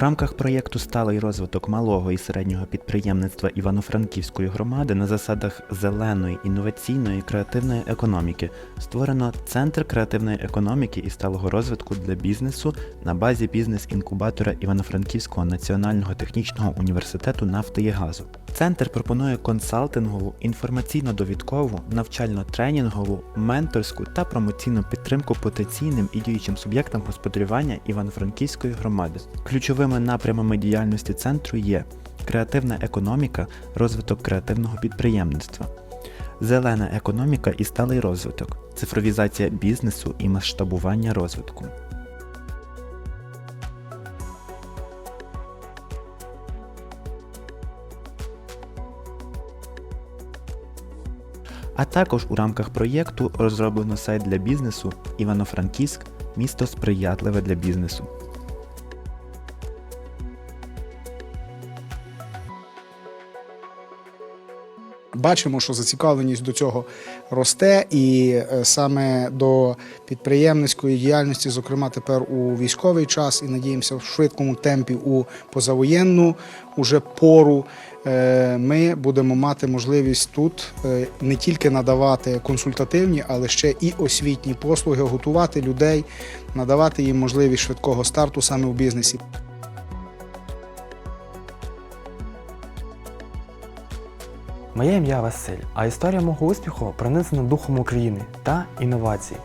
рамках проєкту Сталий розвиток малого і середнього підприємництва Івано-Франківської громади на засадах зеленої, інноваційної, креативної економіки створено Центр креативної економіки і сталого розвитку для бізнесу на базі бізнес-інкубатора Івано-Франківського національного технічного університету нафти і газу. Центр пропонує консалтингову, інформаційно-довідкову, навчально-тренінгову, менторську та промоційну підтримку потенційним і діючим суб'єктам господарювання Івано-Франківської громади. Ключовими напрямами діяльності центру є креативна економіка, розвиток креативного підприємництва, зелена економіка і сталий розвиток, цифровізація бізнесу і масштабування розвитку. А також у рамках проєкту розроблено сайт для бізнесу Івано-Франківськ місто сприятливе для бізнесу. Бачимо, що зацікавленість до цього росте, і е, саме до підприємницької діяльності, зокрема тепер у військовий час, і надіємося в швидкому темпі у позавоєнну уже пору. е, Ми будемо мати можливість тут е, не тільки надавати консультативні, але ще і освітні послуги, готувати людей, надавати їм можливість швидкого старту саме в бізнесі. Моє ім'я Василь, а історія мого успіху пронизана духом України та інновацій.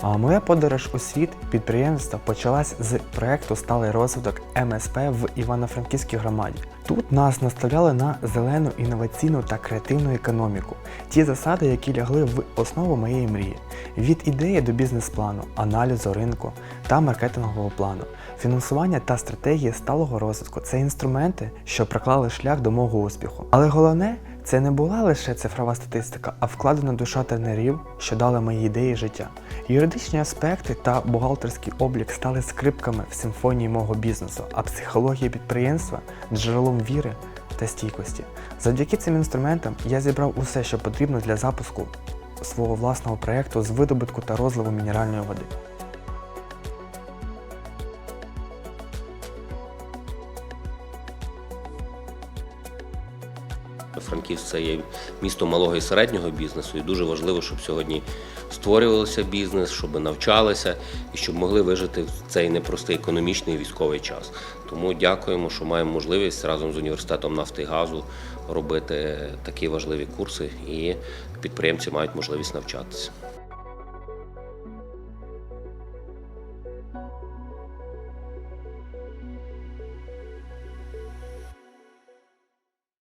А моя подорож у світ підприємництва почалась з проекту Сталий розвиток МСП в Івано-Франківській громаді. Тут нас наставляли на зелену інноваційну та креативну економіку, ті засади, які лягли в основу моєї мрії: від ідеї до бізнес-плану, аналізу ринку та маркетингового плану. Фінансування та стратегії сталого розвитку це інструменти, що проклали шлях до мого успіху. Але головне це не була лише цифрова статистика, а вкладена душа тренерів, що дали мої ідеї життя. Юридичні аспекти та бухгалтерський облік стали скрипками в симфонії мого бізнесу, а психологія підприємства джерелом віри та стійкості. Завдяки цим інструментам я зібрав усе, що потрібно для запуску свого власного проєкту з видобутку та розливу мінеральної води. Франківськ це є місто малого і середнього бізнесу, і дуже важливо, щоб сьогодні створювався бізнес, щоб навчалися і щоб могли вижити в цей непростий економічний і військовий час. Тому дякуємо, що маємо можливість разом з університетом нафти і газу робити такі важливі курси, і підприємці мають можливість навчатися.